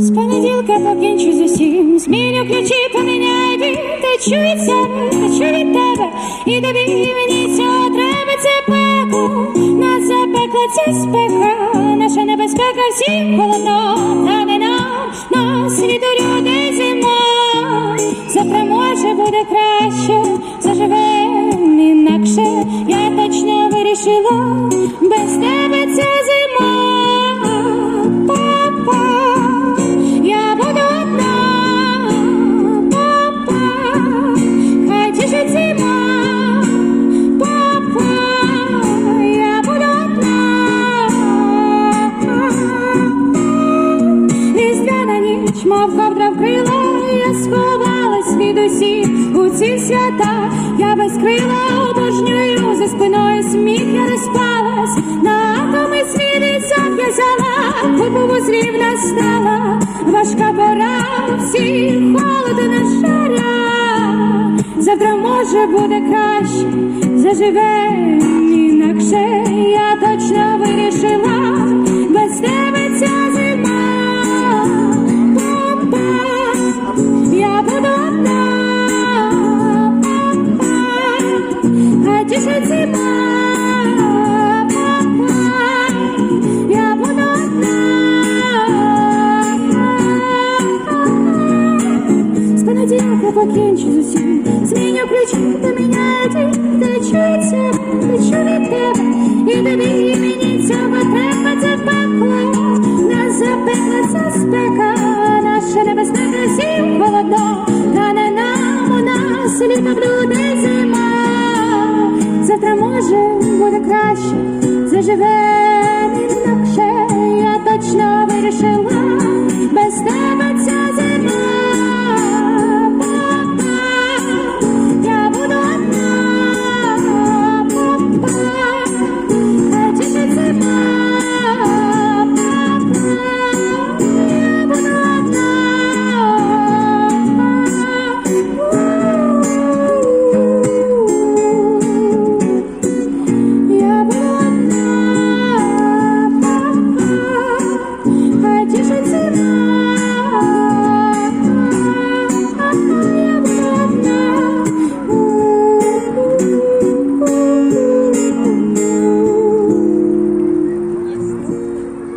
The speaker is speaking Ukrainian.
З понеділка покінчу з усім, зміню ключі, поміняй дві, течу від себе, течу від тебе, і тобі і мені цього треба, це пекло, нас запекла ця спека, наша небезпека всім холодно, та не нам, нас від людей зима, завтра може буде краще, вирішила, без тебе ця зима. Папа, я буду папа, хай тішить зима, папа, я буду одна. Різдвяна ніч, мов ковдра я сховалась від усіх у ці свята, я без крила настала, важка пора, всі холоду на шаря. Завтра може буде краще, заживе інакше, я точно вирішила, без тебе ця зима. Папа, я буду одна, папа, хай тішить зима. Понеділка покінчу з усім, зміню ті, течу від себе, течу від тебе, і тобі, і мені цього треба, це пекло, нас запекла ця спека, наша небезпека всім холодно, та не нам у нас літо буде зима, завтра може буде краще, заживе